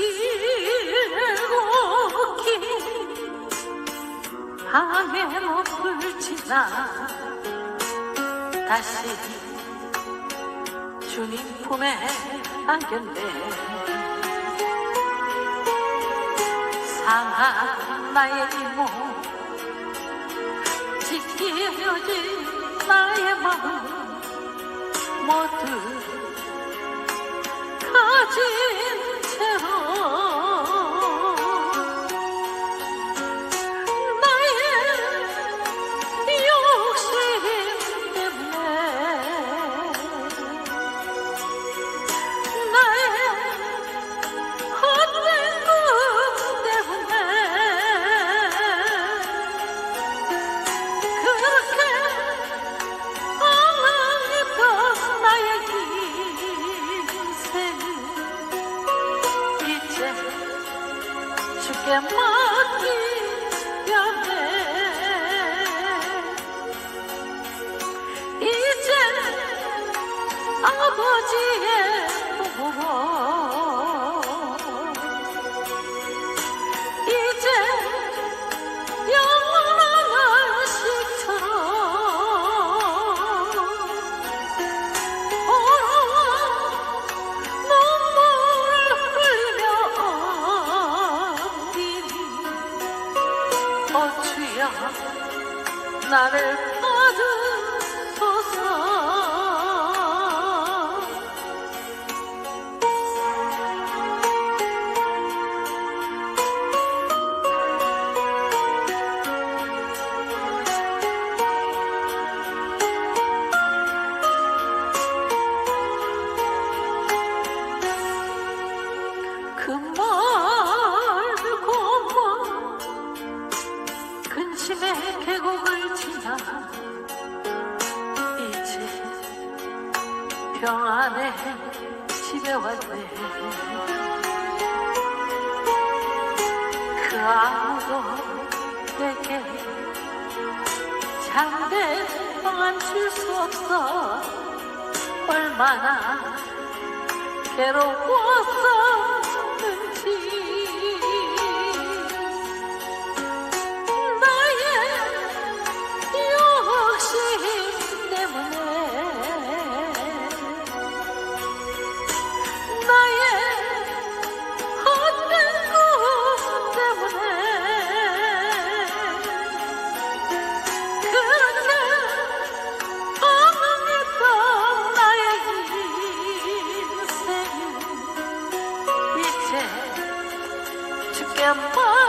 길고 긴 밤에 못을 지나 다시 주님 품에 안겼네 상한 나의 이모 지켜진 나의 마음 모두 가지 이제 죽게 맡기려네. 이제 아버지의 품으 어 주여 나를 근심의 계곡을 지나 이제 평안의 집에 왔네. 그 아무도 내게 잠대 평안 줄수 없어. 얼마나 괴로웠었는지 죽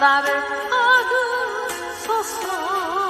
나를 받으소서